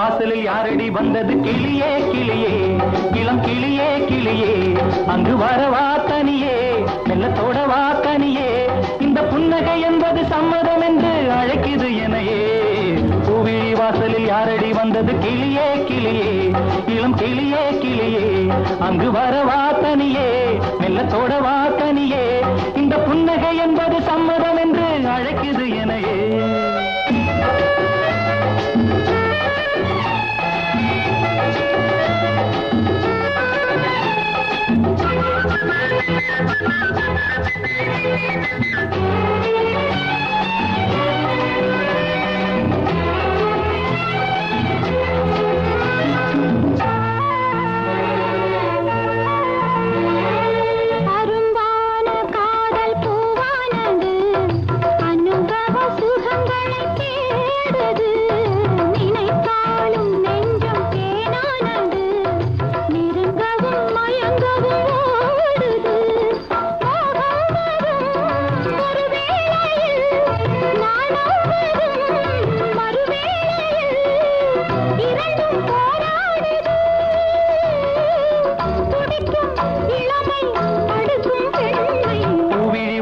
வாசலில் யாரடி வந்தது? கிளியே கிளியே. இளம் கிளியே கிளியே. அங்கு வரவா தனியே. மெல்லத்தோட வா தனியே. இந்த புன்னகை என்பது சம்மதம் என்று அழைக்குது எனையே பூவிழி வாசலில் யாரடி வந்தது? கிளியே கிளியே. இளம் கிளியே கிளியே. அங்கு வரவா தனியே. மெல்லத்தோட வா தனியே. இந்த புன்னகை என்பது சம்மதம் என்று அழைக்குது எனையே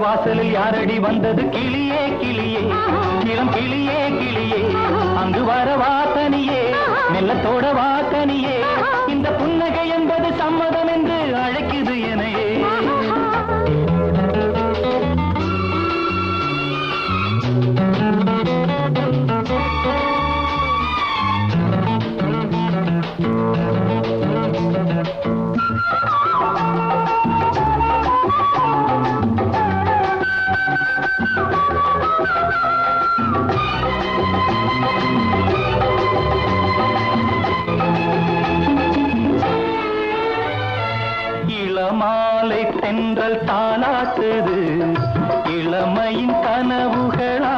வாசலில் யாரடி வந்தது? கிளியே கிளியே. கிளம் கிளியே கிளியே. அங்கு வர வாத்தனியே மெல்லத்தோட வாத்தனியே தென்றல் தாளாட்டுது இளமையின் கனவுகளா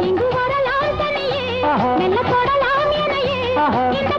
இங்கு வரலாம் தனியே. மெல்ல தொடலாம் ஆஹா. இந்த